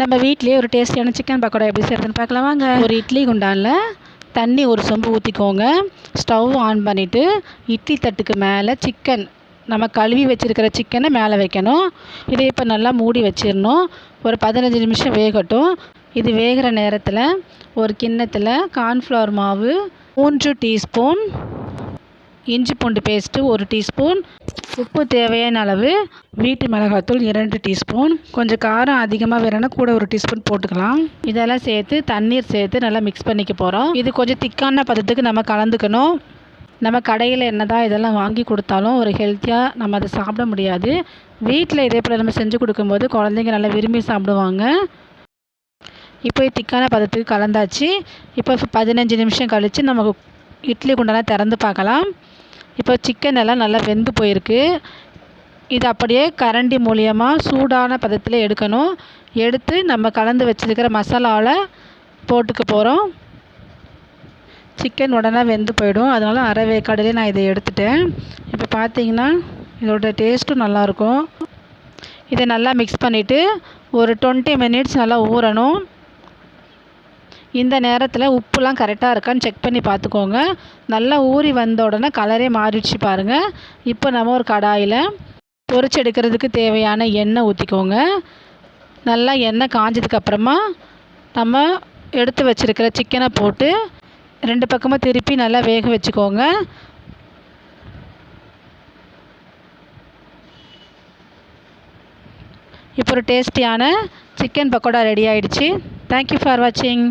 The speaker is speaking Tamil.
நம்ம வீட்லேயே ஒரு டேஸ்டியான சிக்கன் பக்கோடா எப்படி செய்கிறதுன்னு பார்க்கலாம் வாங்க. ஒரு இட்லி குண்டானில் தண்ணி ஒரு சொம்பு ஊற்றிக்கோங்க ஸ்டவ் ஆன் பண்ணிவிட்டு இட்லி தட்டுக்கு மேலே சிக்கன் நம்ம கழுவி வச்சுருக்கிற சிக்கனை மேலே வைக்கணும். இதை இப்போ நல்லா மூடி வச்சிடணும். ஒரு பதினஞ்சு நிமிஷம் வேகட்டும். இது வேகிற நேரத்தில் ஒரு கிண்ணத்தில் கார்ன்ஃப்ளவர் மாவு மூன்று டீஸ்பூன் இஞ்சி பூண்டு பேஸ்ட்டு ஒரு டீஸ்பூன் உப்பு தேவையான அளவு வீட்டு மிளகாத்தூள் இரண்டு டீஸ்பூன். கொஞ்சம் காரம் அதிகமாக வேணும்னா கூட ஒரு டீஸ்பூன் போட்டுக்கலாம். இதெல்லாம் சேர்த்து தண்ணீர் சேர்த்து நல்லா மிக்ஸ் பண்ணிக்க போகிறோம் இது கொஞ்சம் திக்கான பதத்துக்கு நம்ம கலந்துக்கணும். நம்ம கடையில் என்ன தான் இதெல்லாம் வாங்கி கொடுத்தாலும் ஒரு ஹெல்த்தியாக நம்ம அதை சாப்பிட முடியாது. வீட்டில் இதே போல் நம்ம செஞ்சு கொடுக்கும்போது குழந்தைங்க நல்லா விரும்பி சாப்பிடுவாங்க. இப்போ திக்கான பதத்துக்கு கலந்தாச்சு. இப்போ பதினஞ்சு நிமிஷம் கழித்து நம்ம இட்லி குண்டெல்லாம் திறந்து பார்க்கலாம். இப்போ சிக்கன் எல்லாம் நல்லா வெந்து போயிருக்கு. இது அப்படியே கரண்டி மூலியமாக சூடான பதத்தில் எடுக்கணும். எடுத்து நம்ம கலந்து வச்சுருக்கிற மசாலாவில் போட்டுக்க போகிறோம் சிக்கன் உடனே வெந்து போயிடும். அதனால் அரை வேக்காடுலேயே நான் இதை எடுத்துட்டேன். இப்போ பார்த்தீங்கன்னா இதோட டேஸ்ட்டும் நல்லாயிருக்கும் இதை நல்லா மிக்ஸ் பண்ணிவிட்டு ஒரு டுவெண்ட்டி மினிட்ஸ் நல்லா ஊறணும். இந்த நேரத்தில் உப்புலாம் கரெக்டாக இருக்கான்னு செக் பண்ணி பார்த்துக்கோங்க நல்லா ஊறி வந்த உடனே கலரே மாறிடுச்சு பாருங்கள் இப்போ நம்ம ஒரு கடாயில் பொறிச்செடுக்கிறதுக்கு தேவையான எண்ணெய் ஊற்றிக்கோங்க நல்லா எண்ணெய் காஞ்சதுக்கப்புறமா நம்ம எடுத்து வச்சுருக்கிற சிக்கனை போட்டு ரெண்டு பக்கமாக திருப்பி நல்லா வேக வச்சுக்கோங்க. இப்போ ஒரு டேஸ்டியான சிக்கன் பக்கோடா ரெடி ஆகிடுச்சி தேங்க்யூ ஃபார் வாட்சிங்